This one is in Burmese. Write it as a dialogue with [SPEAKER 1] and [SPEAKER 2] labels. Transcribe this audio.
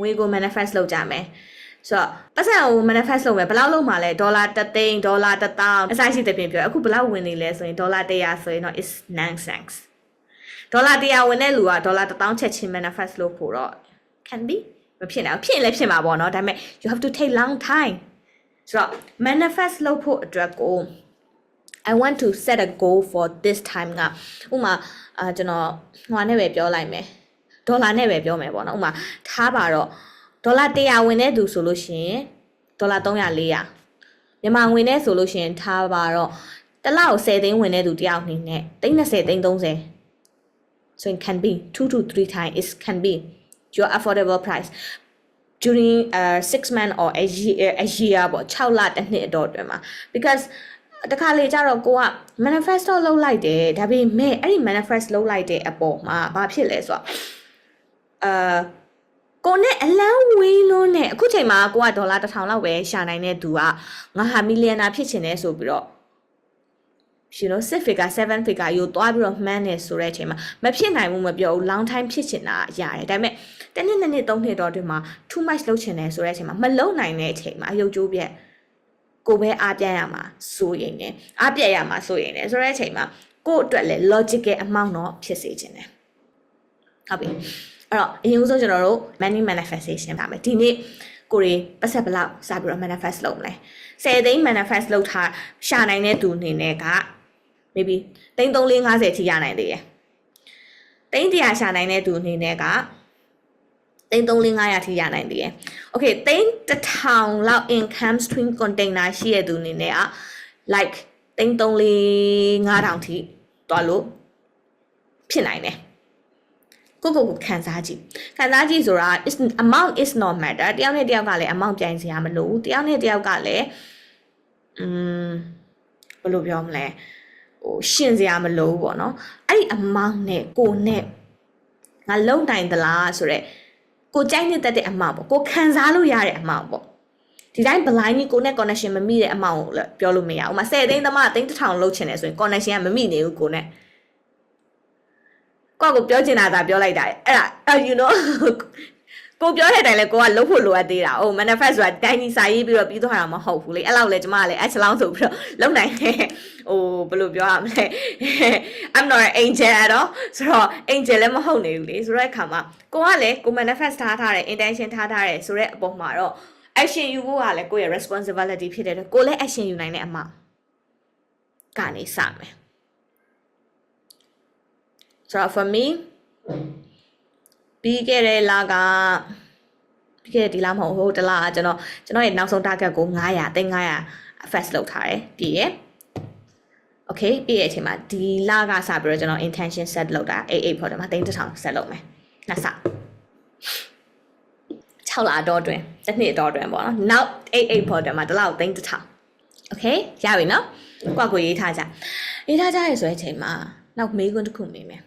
[SPEAKER 1] ငွေကို manifest လုပ်ကြမယ်ဆိုတော့ပတ်စံကို manifest လုပ်မယ်ဘယ်လောက်လုပ်မှာလဲဒေါ်လာ3သိန်းဒေါ်လာ1000အစားရှိတဲ့ပြင်ပြောအခုဘယ်လောက်ဝင်နေလဲဆိုရင်ဒေါ်လာ100ဆိုရင်တော့ is nonsense ဒေါ်လာ100ဝင်တဲ့လူကဒေါ်လာ1000ချက်ချင်း manifest လုပ်ဖို့တော့ can be မဖြစ်နိုင်ဘူးဖြစ်ရင်လည်းဖြစ်မှာပေါ့နော်ဒါပေမဲ့ you have to take long time ဆိုတော့ manifest လုပ်ဖို့အတွက်ကို I want to set a goal for this time ကဥမာအာကျွန်တော်ဟိုနဲ့ပဲပြောလိုက်မယ် ဒေါ်လာနဲ့ပဲပြောမယ်ပေါ့နော်ဥမာထားပါတော့ဒေါ်လာ100ဝင်တဲ့သူဆိုလို့ရှိရင်ဒေါ်လာ300 400မြန်မာငွေနဲ့ဆိုလို့ရှိရင်ထားပါတော့တစ်လောက်10သိန်းဝင်တဲ့သူတယောက်အနေနဲ့30သိန်း30 so it can be 2 to 3 times it can be your affordable price during uh 6 month or a year a year ပေါ့6လတစ်နှစ်အတော်အတွင်းမှာ because တခါလေကြတော့ကိုက manifesto လုပ်လိုက်တယ်ဒါပေမဲ့အဲ့ဒီ manifest လုပ်လိုက်တဲ့အပေါ်မှာဘာဖြစ်လဲဆိုတော့ အာကိုနဲ့အလန်းဝေးလုံးနဲ့အခုချိန်မှာကိုကဒေါ်လာ1000လောက်ပဲရှာနိုင်တဲ့သူကငါဟာမီလီယံနာဖြစ်ချင်တယ်ဆိုပြီးတော့ you know 6 figure 7 figure ယူသွားပြီးတော့မှန်းနေဆိုတဲ့အချိန်မှာမဖြစ်နိုင်ဘူးမပြောဘူး long time ဖြစ်ချင်တာရတယ်ဒါပေမဲ့တစ်နှစ်နှစ်နှစ်သုံးနှစ်တော့ဒီမှာ too much လုပ်ချင်တယ်ဆိုတဲ့အချိန်မှာမလုံနိုင်တဲ့အချိန်မှာအယုတ်ကျိုးပြက်ကိုပဲအားပြရမှာစိုးရင်တယ်အားပြရမှာစိုးရင်တယ်ဆိုတဲ့အချိန်မှာကို့အတွက်လည်း logical amount တော့ဖြစ်စေချင်တယ်ဟုတ်ပြီ အဲ့တော့အရင်ဆုံးကျွန်တော်တို့ money manifestation ပါမယ်ဒီနေ့ကိုရီပတ်ဆက်ဘလောက်စပြီးတော့ manifest လုပ်မလဲ10သိန်း manifest လုပ်ထားရှာနိုင်တဲ့သူအနေနဲ့က maybe သိန်း350ထိရနိုင်သေးတယ်။သိန်း100ရှာနိုင်တဲ့သူအနေနဲ့ကသိန်း350ထိရနိုင်သေးတယ်။ Okay သိန်း1000လောက် income stream container ရှိရတဲ့သူအနေနဲ့က like သိန်း35000ထိတွားလို့ဖြစ်နိုင်တယ်။ ကိုကိုကိုခံစားကြည့်ခံစားကြည့်ဆိုတာ is amount is not matter တယောက်နဲ့တယောက်ကလည်း amount ပြိုင်စရာမလိုဘူးတယောက်နဲ့တယောက်ကလည်းอืมဘယ်လိုပြောမလဲဟိုရှင်စရာမလိုဘူးပေါ့နော်အဲ့ဒီ amount နဲ့ကိုနဲ့ငါလုံနိုင်သလားဆိုတော့ကိုကြိုက်နေတတ်တဲ့ amount ပေါ့ကိုခံစားလို့ရတဲ့ amount ပေါ့ဒီတိုင်း blind ကြီးကိုနဲ့ connection မမိတဲ့ amount ကိုလည်းပြောလို့မရဘူး။ဥမာ10သိန်းသမားသိန်း1000လောက်ချင်တယ်ဆိုရင် connection ကမမိနေဘူးကိုနဲ့ ကိုကကိုပြောချင်တာသာပြောလိုက်တာအဲ့ဒါအဲ့ you know ကိုပြောတဲ့အတိုင်းလဲကိုကလှုပ်ဖို့လိုအပ်သေးတာ။အို manifest ဆိုတာတိုင်းကြီးစာရေးပြီးတော့ပြီးသွားတာမဟုတ်ဘူးလေ။အဲ့လောက်လဲကျမကလည်းအချလောင်းဆိုပြီးတော့လုံနိုင်တယ်။ဟိုဘယ်လိုပြောရမလဲ။ I'm not an angel at all ဆိုတော့ angel လည်းမဟုတ်နေဘူးလေ။ဆိုတော့အခါမှာကိုကလည်းကို manifest ထားထားတယ် intention ထားထားတယ်ဆိုတဲ့အပေါ်မှာတော့ action ယူဖို့ကလည်းကိုယ့်ရဲ့ responsibility ဖြစ်တဲ့အတွက်ကိုလည်း action ယူနိုင်တဲ့အမှကနေစမယ် ဆိုတော့ for me ပြီးခဲ့တဲ့လကပြီးခဲ့တဲ့ဒီလမဟုတ်ဟိုတလကကျွန်တော်ကျွန်တော်ရဲ့နောက်ဆုံး target ကို900 3500 fast လုပ်ထားတယ်ပြီးရဲ့ okay ပြီးရဲ့အချိန်မှာဒီလကစပြီးတော့ကျွန်တော် intention set လုပ်တာ88ဖို့တယ်မှာ3000 set လုပ်မယ်နှစ်ဆ6လတော့တွင်တစ်နှစ်တော့တွင်ပေါ့နော်နောက်88ဖို့တယ်မှာဒီလောက်3000 okay ရပြီနော်ကိုကကိုရေးထားကြရေးထားကြရဆိုတဲ့အချိန်မှာနောက်မေးခွန်းတစ်ခုမေးမယ်